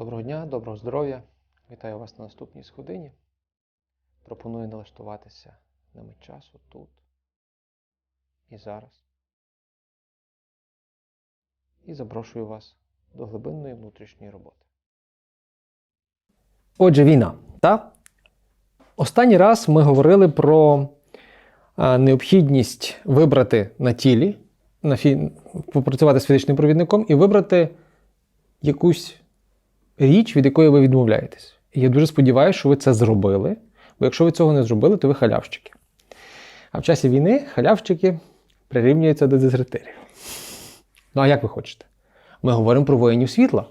Доброго дня, доброго здоров'я. Вітаю вас на наступній сходині. Пропоную налаштуватися на мить часу тут і зараз. І запрошую вас до глибинної внутрішньої роботи. Отже, війна. Та? Останній раз ми говорили про необхідність вибрати на тілі, на фі... попрацювати з фізичним провідником і вибрати якусь річ, від якої ви відмовляєтесь. І я дуже сподіваюся, що ви це зробили, бо якщо ви цього не зробили, то ви халявщики. А в часі війни халявщики прирівнюються до дезертирів. Ну а як ви хочете? Ми говоримо про воїнів світла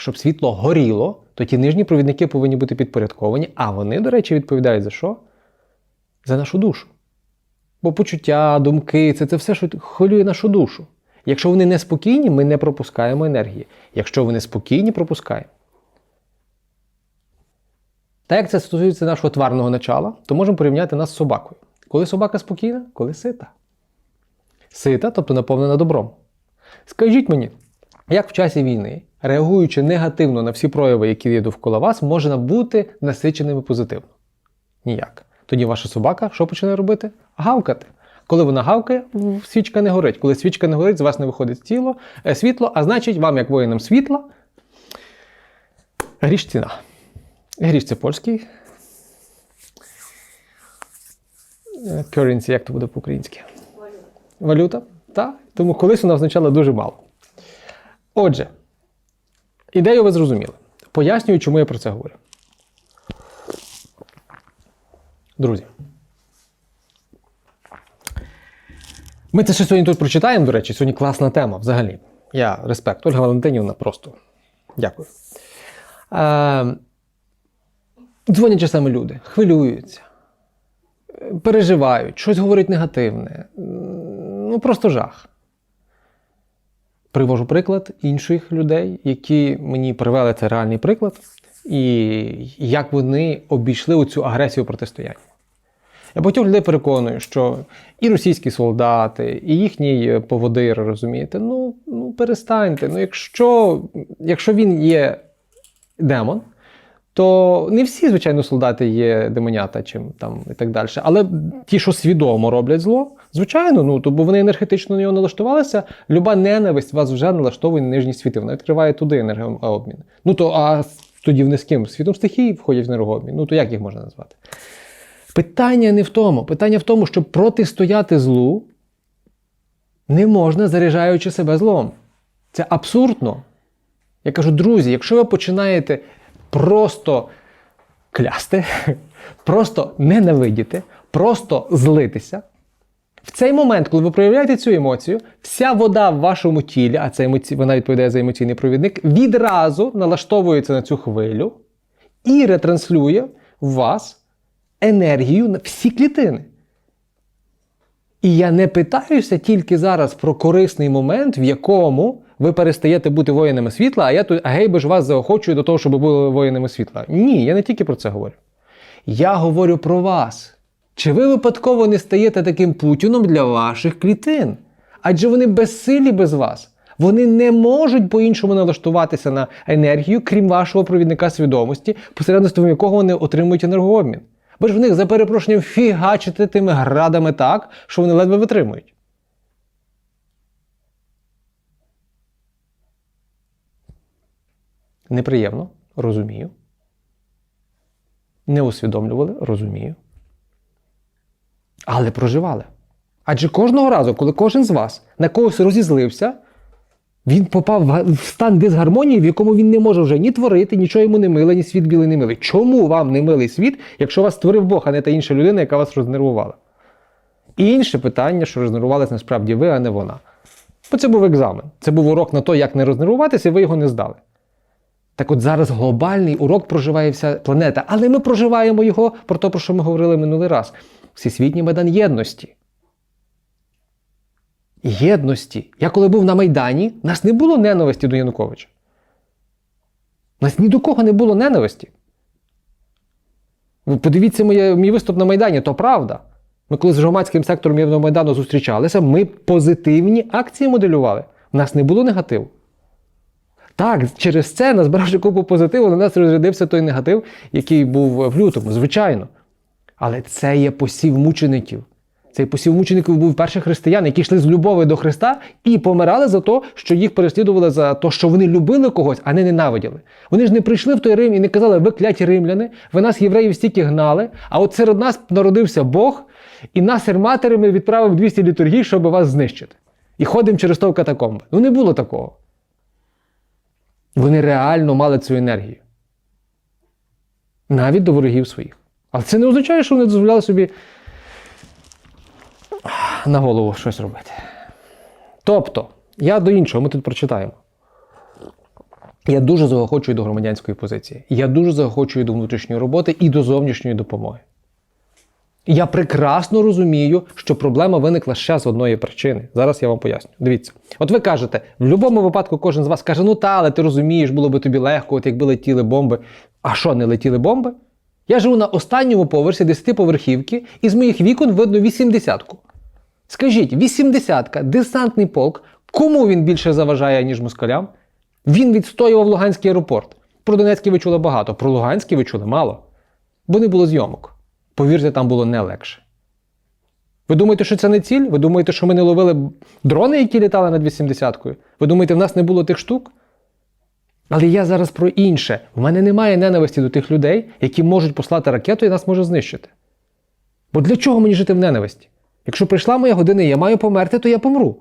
щоб світло горіло, то ті нижні провідники повинні бути підпорядковані, а вони, до речі, відповідають за що? За нашу душу. Бо почуття, думки це, це все, що хвилює нашу душу. Якщо вони неспокійні, ми не пропускаємо енергії. Якщо вони спокійні, пропускаємо. Та як це стосується нашого тварного начала, то можемо порівняти нас з собакою. Коли собака спокійна, коли сита. Сита, тобто наповнена добром. Скажіть мені, як в часі війни, реагуючи негативно на всі прояви, які є довкола вас, можна бути насиченими позитивно? Ніяк. Тоді ваша собака що почне робити? Гавкати. Коли вона гавкає, свічка не горить. Коли свічка не горить, з вас не виходить тіло, е, світло, а значить, вам, як воїнам світла, гріш ціна. Гріш це польський. Е, Currency, як то буде по-українськи? Валюта. Так. Тому колись вона означала дуже мало. Отже, ідею ви зрозуміли. Пояснюю, чому я про це говорю. Друзі. Ми це ще сьогодні тут прочитаємо, до речі, сьогодні класна тема взагалі. Я респект. Ольга Валентинівна просто. Дякую. Е, дзвонять часами люди, хвилюються, переживають, щось говорять негативне. Ну, просто жах. Привожу приклад інших людей, які мені привели це реальний приклад, і як вони обійшли оцю агресію протистояння. Я багатьох людей переконую, що і російські солдати, і їхній е, поводир, розумієте, ну, ну перестаньте. Ну, якщо, якщо він є демон, то не всі, звичайно, солдати є демонята чим там і так далі. Але ті, що свідомо роблять зло, звичайно, ну то бо вони енергетично на нього налаштувалися. Люба ненависть вас вже налаштовує на нижні світи. Вона відкриває туди енергообмін. Ну то а тоді вони з ким? Світом стихій входять в енергообмін. Ну то як їх можна назвати? Питання не в тому. Питання в тому, щоб протистояти злу не можна, заряджаючи себе злом. Це абсурдно. Я кажу, друзі, якщо ви починаєте просто клясти, просто ненавидіти, просто злитися, в цей момент, коли ви проявляєте цю емоцію, вся вода в вашому тілі, а це емоці... вона відповідає за емоційний провідник, відразу налаштовується на цю хвилю і ретранслює вас енергію на всі клітини. І я не питаюся тільки зараз про корисний момент, в якому ви перестаєте бути воїнами світла, а я тут, а гейби ж вас заохочую до того, щоб ви були воїнами світла. Ні, я не тільки про це говорю. Я говорю про вас. Чи ви випадково не стаєте таким путіном для ваших клітин? Адже вони безсилі без вас. Вони не можуть по-іншому налаштуватися на енергію, крім вашого провідника свідомості, посередництвом якого вони отримують енергообмін. Бо ж в них, за перепрошенням, фігачити тими градами так, що вони ледве витримують. Неприємно, розумію. Не усвідомлювали, розумію. Але проживали. Адже кожного разу, коли кожен з вас на когось розізлився, він попав в стан дисгармонії, в якому він не може вже ні творити, нічого йому не миле, ні світ білий не милий. Чому вам не милий світ, якщо вас створив Бог, а не та інша людина, яка вас рознервувала? І інше питання, що рознервувалися насправді ви, а не вона. Бо це був екзамен. Це був урок на те, як не рознервуватися, і ви його не здали. Так от зараз глобальний урок проживає вся планета, але ми проживаємо його про те, про що ми говорили минулий раз. Всесвітній майдан єдності. Єдності. Я коли був на Майдані, нас не було ненависті до Януковича. У Нас ні до кого не було ненависті. Ви подивіться моє, мій виступ на Майдані, то правда. Ми коли з громадським сектором Євромайдану зустрічалися, ми позитивні акції моделювали. У нас не було негативу. Так, через це, назбиравши купу позитиву, на нас розрядився той негатив, який був в лютому, звичайно. Але це є посів мучеників. Цей посів мучеників був перших християн, які йшли з любові до Христа і помирали за те, що їх переслідували за те, що вони любили когось, а не ненавиділи. Вони ж не прийшли в той Рим і не казали, ви кляті римляни, ви нас, євреїв, стільки гнали, а от серед нас народився Бог, і нас матерами відправив 200 літургій, щоб вас знищити. І ходимо через то в катакомби. Ну не було такого. Вони реально мали цю енергію. Навіть до ворогів своїх. Але це не означає, що вони дозволяли собі на голову щось робити. Тобто, я до іншого, ми тут прочитаємо. Я дуже заохочую до громадянської позиції. Я дуже заохочую до внутрішньої роботи і до зовнішньої допомоги. Я прекрасно розумію, що проблема виникла ще з одної причини. Зараз я вам поясню. Дивіться, от ви кажете, в будь-якому випадку кожен з вас каже: ну та, але ти розумієш, було би тобі легко, от якби летіли бомби. А що, не летіли бомби? Я живу на останньому поверсі 10-поверхівки, і з моїх вікон видно 80-ку. Скажіть, 80-ка, десантний полк, кому він більше заважає, ніж москалям? Він відстоював Луганський аеропорт. Про Донецький ви чули багато, про Луганський ви чули мало. Бо не було зйомок. Повірте, там було не легше. Ви думаєте, що це не ціль? Ви думаєте, що ми не ловили дрони, які літали над 80-кою? Ви думаєте, в нас не було тих штук? Але я зараз про інше. В мене немає ненависті до тих людей, які можуть послати ракету і нас може знищити. Бо для чого мені жити в ненависті? Якщо прийшла моя година і я маю померти, то я помру.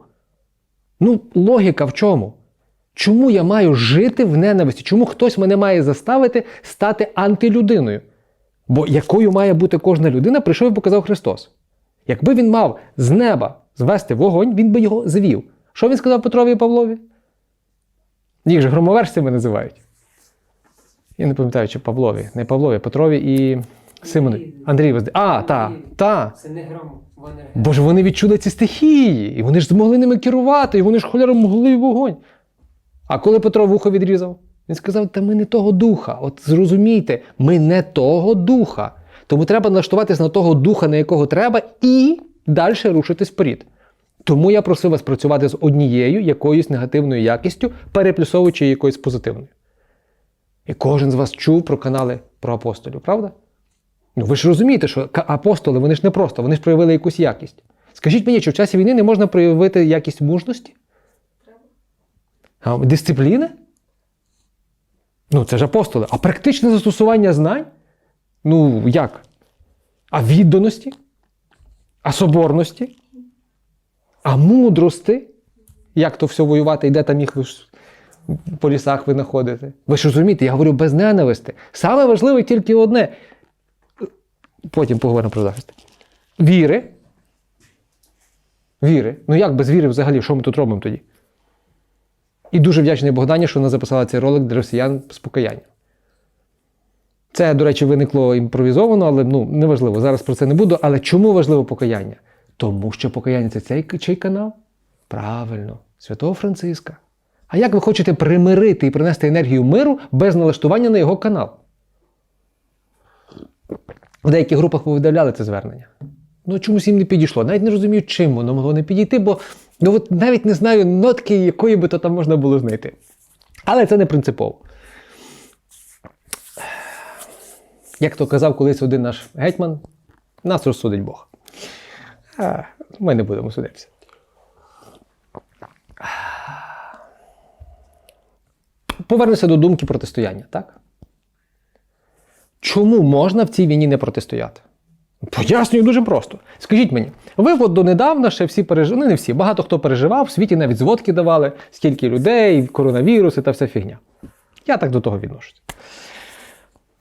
Ну, логіка в чому? Чому я маю жити в ненависті? Чому хтось мене має заставити стати антилюдиною? Бо якою має бути кожна людина, прийшов і показав Христос. Якби він мав з неба звести вогонь, він би його звів. Що він сказав Петрові і Павлові? Їх же громоверцями називають. Я не пам'ятаю, чи Павлові, не Павлові, Петрові і Симонові. Андрій Возди. А, та, та. Це не гром, вони Бо ж вони відчули ці стихії, і вони ж змогли ними керувати, і вони ж холєром могли в вогонь. А коли Петро вухо відрізав, він сказав: Та ми не того духа. От зрозумійте, ми не того духа. Тому треба налаштуватись на того духа, на якого треба, і далі рушитись вперед. Тому я просив вас працювати з однією якоюсь негативною якістю, переплюсовуючи якоюсь позитивною. І кожен з вас чув про канали про апостолів, правда? Ну ви ж розумієте, що апостоли вони ж не просто, вони ж проявили якусь якість. Скажіть мені, чи в часі війни не можна проявити якість мужності? А, дисципліни? Ну, це ж апостоли. А практичне застосування знань? Ну, як? А відданості? А соборності? А мудрости? Як то все воювати і де там їх по лісах ви знаходите? Ви ж розумієте, я говорю без ненависти. Саме важливе тільки одне. Потім поговоримо про захист. Віри. Віри. Ну як без віри взагалі? Що ми тут робимо тоді? І дуже вдячний Богдані, що вона записала цей ролик для росіян з покаянням. Це, до речі, виникло імпровізовано, але ну, неважливо. Зараз про це не буду. Але чому важливо покаяння? Тому що покаяння це цей чий канал? Правильно, Святого Франциска. А як ви хочете примирити і принести енергію миру без налаштування на його канал? В деяких групах повидавляли це звернення. Ну чомусь їм не підійшло. Навіть не розумію, чим воно могло не підійти, бо ну, от навіть не знаю нотки, якої би то там можна було знайти. Але це не принципово. Як то казав колись один наш гетьман, нас розсудить Бог. Ми не будемо судитися. Повернемося до думки протистояння, так? Чому можна в цій війні не протистояти? Пояснюю дуже просто. Скажіть мені, ви от донедавна ще всі переживали, ну не всі, багато хто переживав, в світі навіть зводки давали, скільки людей, коронавіруси та вся фігня. Я так до того відношуся.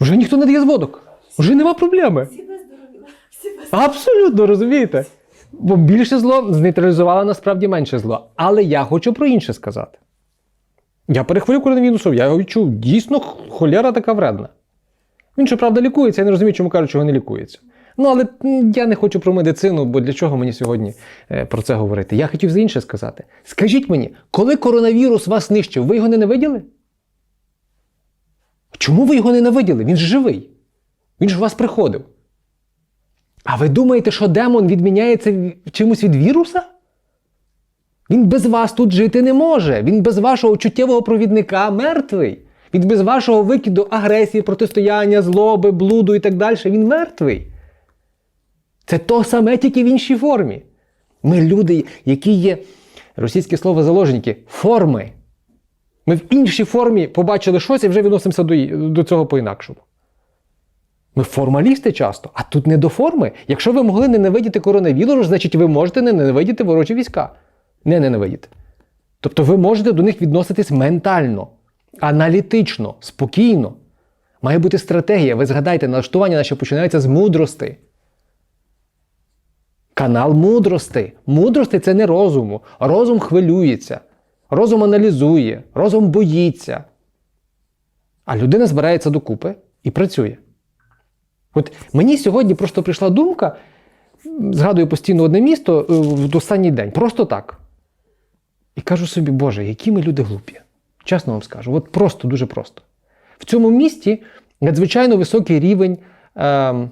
Вже ніхто не дає зводок. Вже нема проблеми. Абсолютно розумієте. Бо більше зло знейтралізувало насправді менше зло. Але я хочу про інше сказати. Я перехворів коронавірусом, я його відчув. Дійсно, холера така вредна. Він, щоправда, лікується, я не розумію, чому кажуть, що не лікується. Ну, але я не хочу про медицину, бо для чого мені сьогодні е, про це говорити? Я хотів за інше сказати. Скажіть мені, коли коронавірус вас нищив, ви його ненавиділи? Чому ви його ненавиділи? Він ж живий. Він ж у вас приходив. А ви думаєте, що демон відміняється чимось від віруса? Він без вас тут жити не може. Він без вашого чуттєвого провідника мертвий. Він без вашого викиду агресії, протистояння, злоби, блуду і так далі. Він мертвий. Це то саме, тільки в іншій формі. Ми люди, які є, російське слово заложники, форми. Ми в іншій формі побачили щось і вже відносимося до, до цього по-інакшому. Ми формалісти часто, а тут не до форми. Якщо ви могли ненавидіти коронавірус, значить ви можете не ненавидіти ворожі війська. Не ненавидіти. Тобто ви можете до них відноситись ментально, аналітично, спокійно. Має бути стратегія. Ви згадайте, налаштування наше починається з мудрости. Канал мудрости. Мудрости це не розуму. Розум хвилюється, розум аналізує, розум боїться. А людина збирається докупи і працює. От мені сьогодні просто прийшла думка, згадую постійно одне місто е, в останній день, просто так. І кажу собі, Боже, які ми люди глупі. Чесно вам скажу, от просто, дуже просто. В цьому місті надзвичайно високий рівень ем,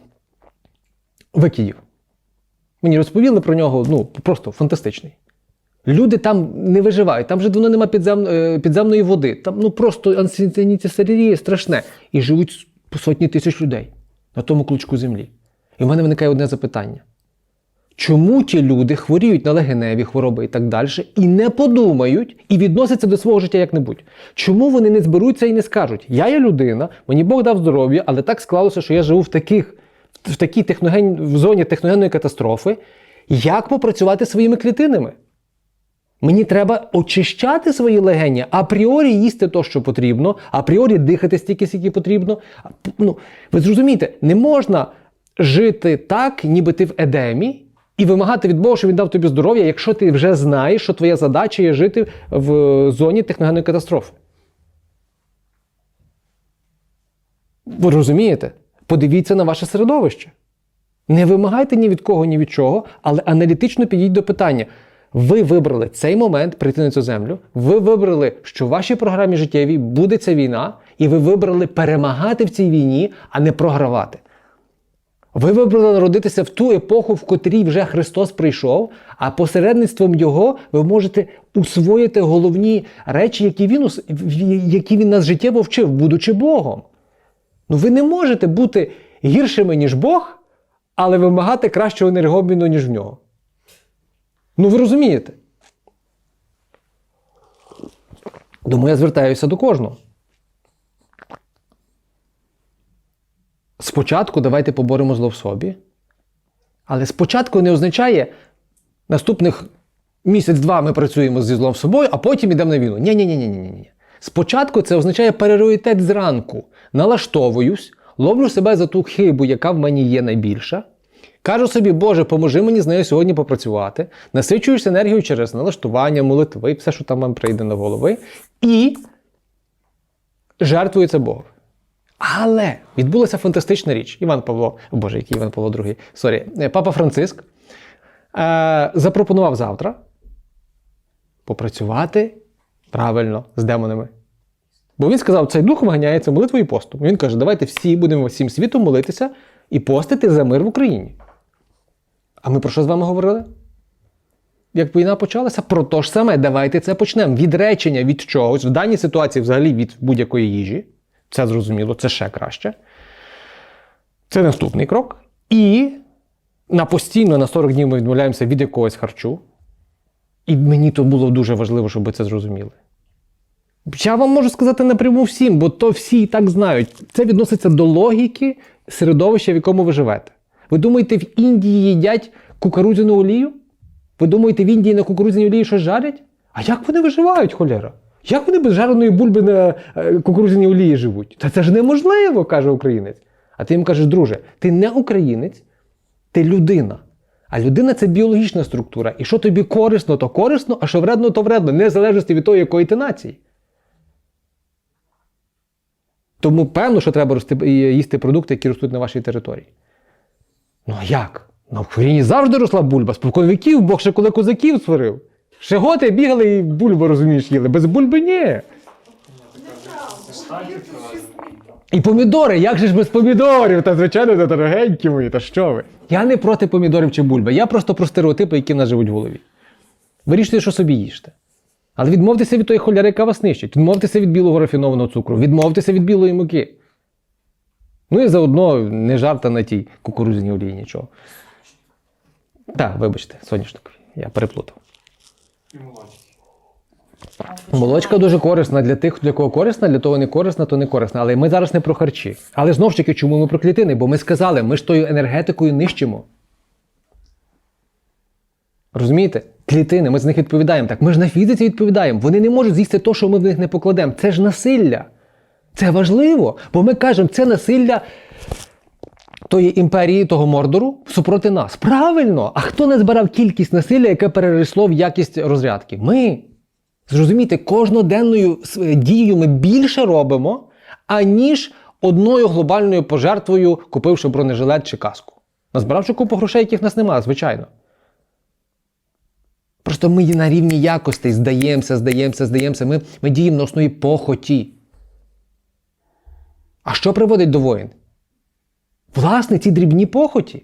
викидів. Мені розповіли про нього, ну, просто фантастичний. Люди там не виживають, там вже давно нема підзем, е, підземної води. Там ну просто ансенітісарія страшне. І живуть по сотні тисяч людей на тому клочку землі. І в мене виникає одне запитання: чому ті люди хворіють на легеневі хвороби і так далі, і не подумають, і відносяться до свого життя як-небудь? Чому вони не зберуться і не скажуть: Я є людина, мені Бог дав здоров'я, але так склалося, що я живу в таких, в такій техноген... в зоні техногенної катастрофи. Як попрацювати своїми клітинами? Мені треба очищати свої легені, апріорі їсти то, що потрібно, апріорі дихати стільки, скільки потрібно. Ну, ви зрозумієте, не можна жити так, ніби ти в едемі, і вимагати від Бога, щоб він дав тобі здоров'я, якщо ти вже знаєш, що твоя задача є жити в зоні техногенної катастрофи. Ви розумієте? Подивіться на ваше середовище. Не вимагайте ні від кого, ні від чого, але аналітично підійдіть до питання. Ви вибрали цей момент прийти на цю землю. Ви вибрали, що в вашій програмі життєвій буде ця війна, і ви вибрали перемагати в цій війні, а не програвати. Ви вибрали народитися в ту епоху, в котрій вже Христос прийшов, а посередництвом Його ви можете усвоїти головні речі, які він, які він нас життєво вчив, будучи Богом. Ну ви не можете бути гіршими, ніж Бог, але вимагати кращого енергообміну, ніж в нього. Ну ви розумієте? Тому я звертаюся до кожного. Спочатку давайте поборемо зло в собі. Але спочатку не означає наступних місяць-два ми працюємо зі злом собою, а потім йдемо на війну. Ні, ні, ні, ні, ні, ні. Спочатку це означає пріоритет зранку. Налаштовуюсь, ловлю себе за ту хибу, яка в мені є найбільша. Кажу собі, Боже, поможи мені з нею сьогодні попрацювати. Насичуюсь енергією через налаштування, молитви, все, що там вам прийде на голови. І жертвую це Богу. Але відбулася фантастична річ. Іван Павло, о Боже, який Іван Павло II, сорі, е, Папа Франциск е, запропонував завтра попрацювати правильно з демонами. Бо він сказав, цей дух виганяється молитвою і постом. Він каже, давайте всі будемо всім світом молитися і постити за мир в Україні. А ми про що з вами говорили? Як війна почалася, про те ж саме. Давайте це почнемо. Відречення від чогось, в даній ситуації взагалі від будь-якої їжі. Це зрозуміло, це ще краще. Це наступний крок. І на постійно на 40 днів ми відмовляємося від якогось харчу. І мені то було дуже важливо, щоб ви це зрозуміли. Я вам можу сказати напряму всім, бо то всі і так знають. Це відноситься до логіки середовища, в якому ви живете. Ви думаєте, в Індії їдять кукурудзяну олію? Ви думаєте, в Індії на кукурудзяній олії щось жарять? А як вони виживають, холєра? Як вони без жареної бульби на е, кукурудзяній олії живуть? Та це ж неможливо, каже українець. А ти їм кажеш, друже, ти не українець, ти людина. А людина це біологічна структура. І що тобі корисно, то корисно, а що вредно, то вредно, незалежно від того, якої ти нації. Тому певно, що треба рости, їсти продукти, які ростуть на вашій території. Ну а як? На Україні завжди росла бульба. Спокон Бог ще коли козаків створив. Ще готи бігали і бульбу, розумієш, їли. Без бульби ні. І помідори, як же ж без помідорів? Та звичайно, це дорогенькі мої, та що ви? Я не проти помідорів чи бульби. Я просто про стереотипи, які в нас живуть в голові. Вирішуйте, що собі їжте. Але відмовтеся від тої холяри, яка вас нищить. Відмовтеся від білого рафінованого цукру, відмовтеся від білої муки. Ну і заодно не жарта на тій кукурудзяній олії нічого. Так, вибачте, соняшник, я переплутав. І молочки. Молочка дуже корисна для тих, для кого корисна, для того не корисна, то не корисна. Але ми зараз не про харчі. Але знову ж таки, чому ми про клітини? Бо ми сказали, ми ж тою енергетикою нищимо. Розумієте? Клітини, ми з них відповідаємо. Так, ми ж на фізиці відповідаємо. Вони не можуть з'їсти те, що ми в них не покладемо. Це ж насилля. Це важливо. Бо ми кажемо, це насилля тої імперії, того мордору супроти нас. Правильно! А хто не збирав кількість насилля, яке переросло в якість розрядки? Ми. Зрозумійте, кожноденною дією ми більше робимо, аніж одною глобальною пожертвою, купивши бронежилет чи каску. Назбиравши купу грошей, яких в нас немає, звичайно. Просто ми на рівні якостей здаємося, здаємося, здаємося. Ми, ми діємо на основі похоті. А що приводить до воїн? Власне, ці дрібні похоті.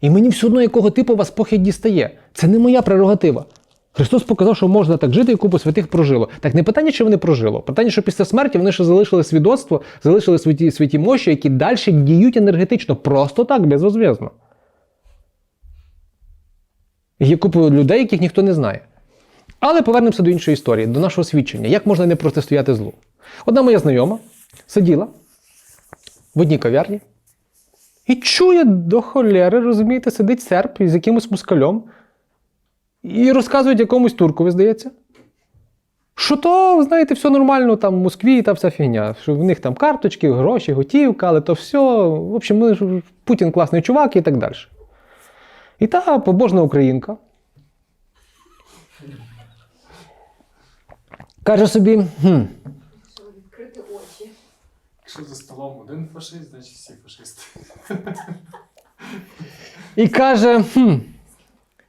І мені все одно, якого типу вас похідь дістає. Це не моя прерогатива. Христос показав, що можна так жити, і купу святих прожило. Так не питання, чи вони прожило. Питання, що після смерті вони ще залишили свідоцтво, залишили святі, святі мощі, які далі діють енергетично, просто так, безвозв'язно. Є купа людей, яких ніхто не знає. Але повернемося до іншої історії, до нашого свідчення. Як можна не протистояти злу? Одна моя знайома сиділа в одній кав'ярні і чує до холєри, розумієте, сидить серп із якимось мускальом і розказують якомусь туркові, здається. Що то, знаєте, все нормально там в Москві та вся фігня. Що в них там карточки, гроші, готівка, але то все. В общем, ми Путін класний чувак і так далі. І та побожна українка. Каже собі: хм. Якщо за столом один фашист, значить всі фашисти. І каже: хм,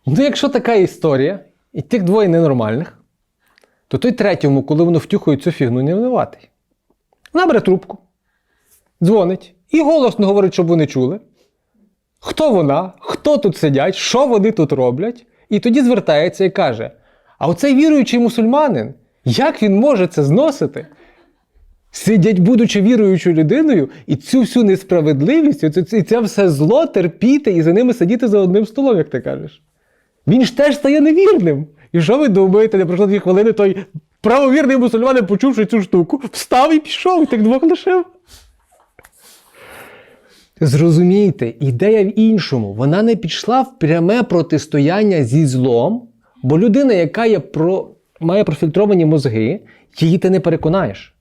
ну якщо така історія, і тих двоє ненормальних, то той третьому, коли воно втюхує цю фігню, не винуватий. Вона бере трубку, дзвонить і голосно говорить, щоб вони чули. Хто вона, хто тут сидять, що вони тут роблять, і тоді звертається і каже: А оцей віруючий мусульманин, як він може це зносити? Сидять, будучи віруючою людиною, і цю всю несправедливість, і це, все зло терпіти і за ними сидіти за одним столом, як ти кажеш. Він ж теж стає невірним. І що ви думаєте, не пройшло дві хвилини, той правовірний мусульманин, почувши цю штуку, встав і пішов, і тих двох лишив. Зрозумійте, ідея в іншому. Вона не пішла в пряме протистояння зі злом, бо людина, яка є про... має профільтровані мозги, її ти не переконаєш.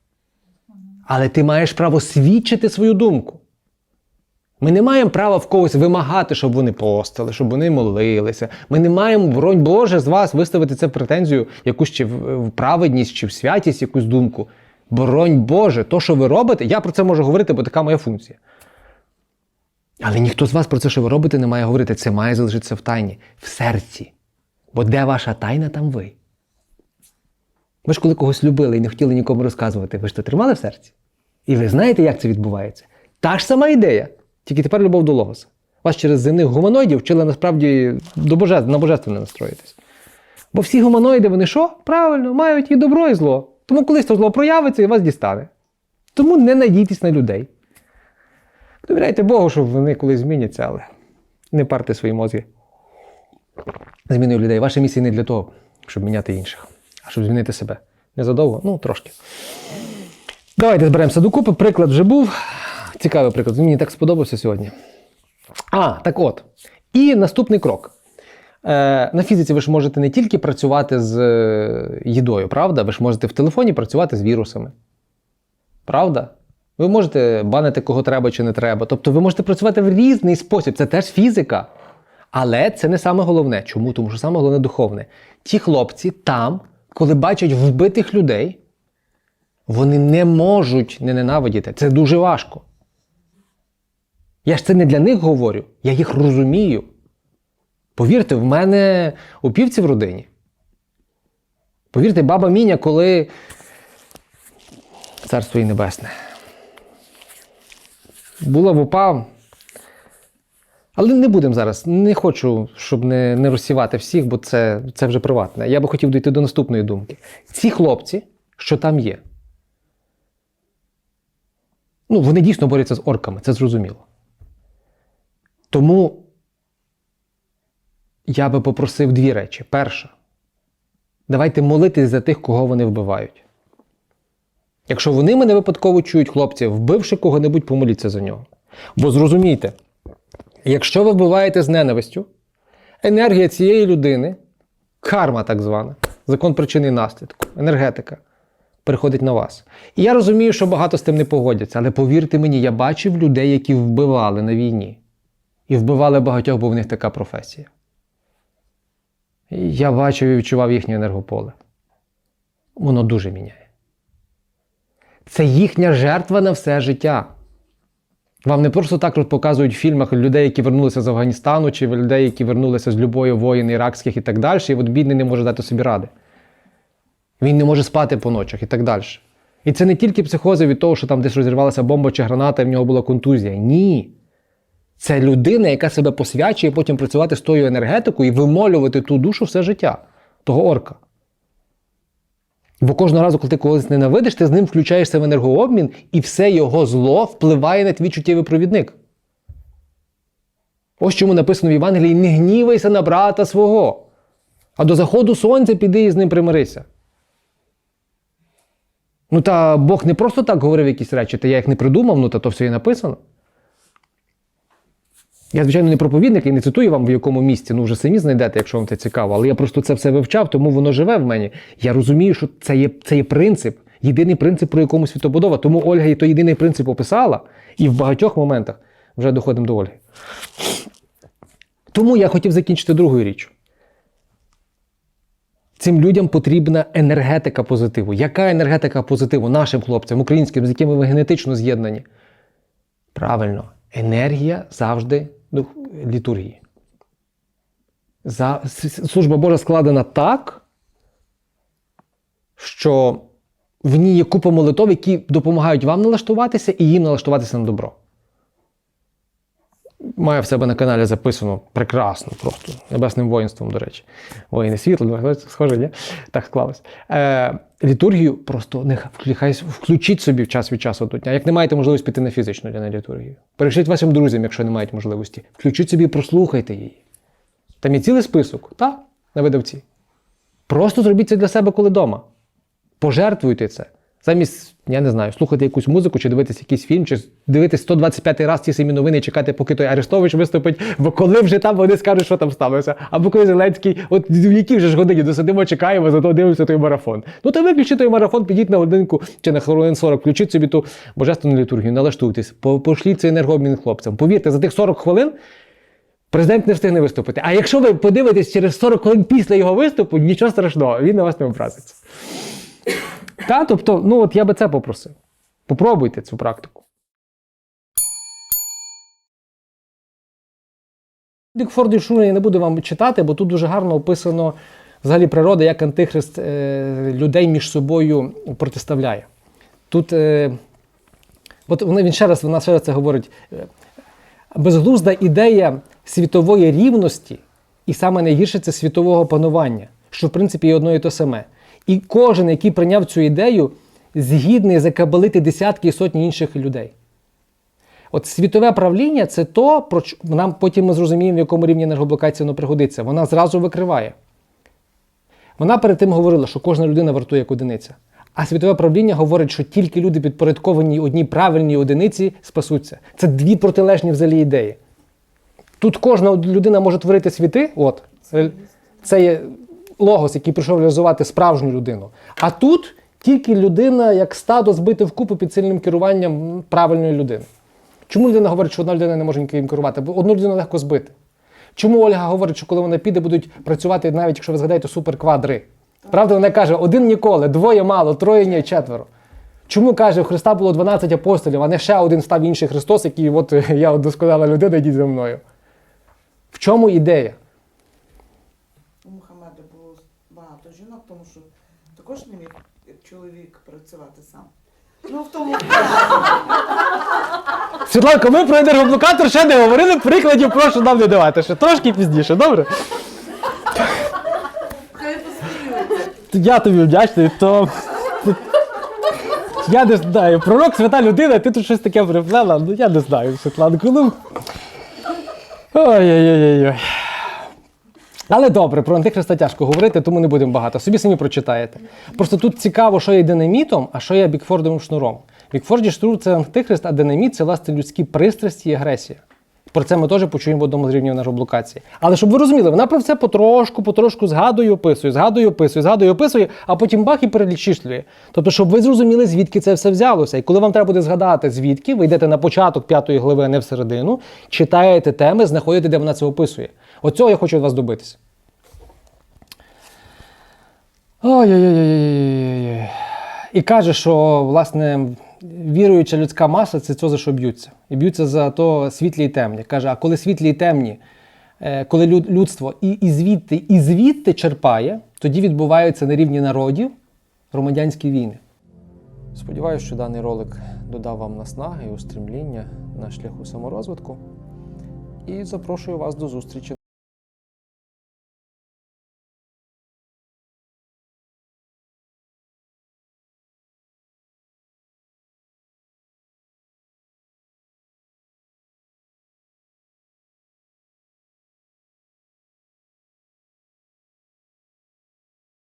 Але ти маєш право свідчити свою думку. Ми не маємо права в когось вимагати, щоб вони постили, щоб вони молилися. Ми не маємо, бронь Боже, з вас виставити це претензію, якусь чи в праведність, чи в святість, якусь думку. Боронь Боже, то, що ви робите, я про це можу говорити, бо така моя функція. Але ніхто з вас про це, що ви робите, не має говорити. Це має залишитися в тайні, в серці. Бо де ваша тайна, там ви. Ви ж коли когось любили і не хотіли нікому розказувати, ви ж то тримали в серці? І ви знаєте, як це відбувається? Та ж сама ідея, тільки тепер любов до логоса. Вас через земних гуманоїдів вчили насправді до божеств, на божественне настроїтись. Бо всі гуманоїди, вони що? Правильно, мають і добро, і зло. Тому колись то зло проявиться і вас дістане. Тому не надійтесь на людей. Довіряйте Богу, що вони колись зміняться, але не парте свої мозги. Зміною людей. Ваша місія не для того, щоб міняти інших, а щоб змінити себе. Незадовго? Ну, трошки. Давайте зберемося докупи. Приклад вже був. Цікавий приклад. Мені так сподобався сьогодні. А, так от. І наступний крок. Е, на фізиці ви ж можете не тільки працювати з е, їдою, правда? Ви ж можете в телефоні працювати з вірусами. Правда? Ви можете банити кого треба чи не треба. Тобто ви можете працювати в різний спосіб. Це теж фізика. Але це не саме головне. Чому? Тому що саме головне духовне. Ті хлопці там, коли бачать вбитих людей, вони не можуть не ненавидіти. Це дуже важко. Я ж це не для них говорю, я їх розумію. Повірте, в мене упівці в родині. Повірте, баба Міня, коли царство їй небесне. Була в УПА, Але не будемо зараз. Не хочу, щоб не, не розсівати всіх, бо це, це вже приватне. Я би хотів дійти до наступної думки. Ці хлопці, що там є, ну, вони дійсно борються з орками, це зрозуміло. Тому я би попросив дві речі. Перша, давайте молитись за тих, кого вони вбивають. Якщо вони мене випадково чують, хлопці, вбивши кого-небудь, помоліться за нього. Бо зрозумійте, якщо ви вбиваєте з ненавистю, енергія цієї людини, карма так звана, закон причини наслідку, енергетика, переходить на вас. І я розумію, що багато з тим не погодяться, але повірте мені, я бачив людей, які вбивали на війні. І вбивали багатьох, бо в них така професія. Я бачив і відчував їхнє енергополе. Воно дуже міняє. Це їхня жертва на все життя. Вам не просто так показують в фільмах людей, які вернулися з Афганістану, чи людей, які вернулися з любої воїн іракських і так далі, і от бідний не може дати собі ради. Він не може спати по ночах і так далі. І це не тільки психози від того, що там десь розірвалася бомба чи граната, і в нього була контузія. Ні. Це людина, яка себе посвячує потім працювати з тою енергетикою і вимолювати ту душу все життя, того орка. Бо кожного разу, коли ти когось ненавидиш, ти з ним включаєшся в енергообмін, і все його зло впливає на твій чуттєвий провідник. Ось чому написано в Євангелії: не гнівайся на брата свого, а до заходу сонця піди і з ним примирися. Ну та Бог не просто так говорив якісь речі, та я їх не придумав, ну та то все і написано. Я, звичайно, не проповідник і не цитую вам в якому місці, ну вже самі знайдете, якщо вам це цікаво, але я просто це все вивчав, тому воно живе в мені. Я розумію, що це є, це є принцип, єдиний принцип, про якому світобудова. Тому Ольга і той єдиний принцип описала, і в багатьох моментах вже доходимо до Ольги. Тому я хотів закінчити другою річчю. Цим людям потрібна енергетика позитиву. Яка енергетика позитиву нашим хлопцям, українським, з якими ви генетично з'єднані? Правильно, енергія завжди літургії. За, служба Божа складена так, що в ній є купа молитов, які допомагають вам налаштуватися і їм налаштуватися на добро. Маю в себе на каналі записано прекрасно, просто небесним воїнством, до речі. Воїни світла, схоже, ні? Так склалось. Е, літургію просто нехай включіть собі в час від часу до дня. Як не маєте можливості піти на фізичну для літургію. Перешліть вашим друзям, якщо не мають можливості. Включіть собі, і прослухайте її. Там є цілий список, так, на видавці. Просто зробіть це для себе, коли вдома. Пожертвуйте це. Замість, я не знаю, слухати якусь музику, чи дивитися якийсь фільм, чи дивитись 125 раз ті самі новини чекати, поки той Арестович виступить, бо коли вже там вони скажуть, що там сталося. Або коли Зеленський, от в якій вже ж годині досидимо, чекаємо, зато дивимося той марафон. Ну то виключіть той марафон, підіть на годинку чи на хвилин 40, включіть собі ту божественну літургію, налаштуйтесь, по- пошліть цей енергообмін хлопцям. Повірте, за тих 40 хвилин президент не встигне виступити. А якщо ви подивитесь через 40 хвилин після його виступу, нічого страшного, він на вас не образиться. Та, тобто, ну от я би це попросив. Попробуйте цю практику. Дікфорд і Шура я не буду вам читати, бо тут дуже гарно описано взагалі природа, як антихрист е, людей між собою протиставляє. Тут, е, от він ще раз, вона ще раз це говорить. е, Безглузда ідея світової рівності, і саме найгірше це світового панування, що в принципі є одно і те саме. І кожен, який прийняв цю ідею, згідний закабалити десятки і сотні інших людей. От світове правління це то, про нам потім ми зрозуміємо, в якому рівні енергоблокації воно пригодиться. Вона зразу викриває. Вона перед тим говорила, що кожна людина вартує як одиниця. А світове правління говорить, що тільки люди підпорядковані одній правильній одиниці спасуться. Це дві протилежні взагалі ідеї. Тут кожна людина може творити світи, от, це є логос, який прийшов реалізувати справжню людину. А тут тільки людина, як стадо, збите вкупу під сильним керуванням правильної людини. Чому людина говорить, що одна людина не може ніким керувати? Бо одну людину легко збити. Чому Ольга говорить, що коли вона піде, будуть працювати, навіть якщо ви згадаєте, суперквадри? Правда, вона каже, один ніколи, двоє мало, троє ні, четверо. Чому каже, у Христа було 12 апостолів, а не ще один став інший Христос, який от я досконала людина, йдіть за мною. В чому ідея? У Мухаммеда було багато жінок, тому що також не міг чоловік працювати сам. Ну, в тому Світланко, ми про енергоблокатор ще не говорили, прикладів прошу нам не давати. Ще трошки пізніше, добре? Хай посміються. Я тобі вдячний, то. Я не знаю, пророк свята людина, ти тут щось таке приплела, ну я не знаю, Світланко, ну. Ой-ой-ой. Але добре, про антихриста тяжко говорити, тому не будемо багато. Собі самі прочитаєте. Просто тут цікаво, що є динамітом, а що є Бікфордовим шнуром. Бікфорді шнур це антихрист, а динаміт це власне людські пристрасті і агресія. Про це ми теж почуємо в одному з рівнів нейроблокації. Але щоб ви розуміли, вона про це потрошку, потрошку згадує, описує, згадує, описує, згадує, описує, а потім бах і перелічислює. Тобто, щоб ви зрозуміли, звідки це все взялося. І коли вам треба буде згадати, звідки, ви йдете на початок п'ятої глави, а не всередину, читаєте теми, знаходите, де вона це описує. Оцього я хочу від вас добитися. Ой-ой-ой. І каже, що власне віруюча людська маса це це за що б'ються. І б'ються за то світлі і темні. Каже, а коли світлі і темні, е, коли людство і, і звідти, і звідти черпає, тоді відбуваються на рівні народів громадянські війни. Сподіваюся, що даний ролик додав вам наснаги і устремління на шляху саморозвитку. І запрошую вас до зустрічі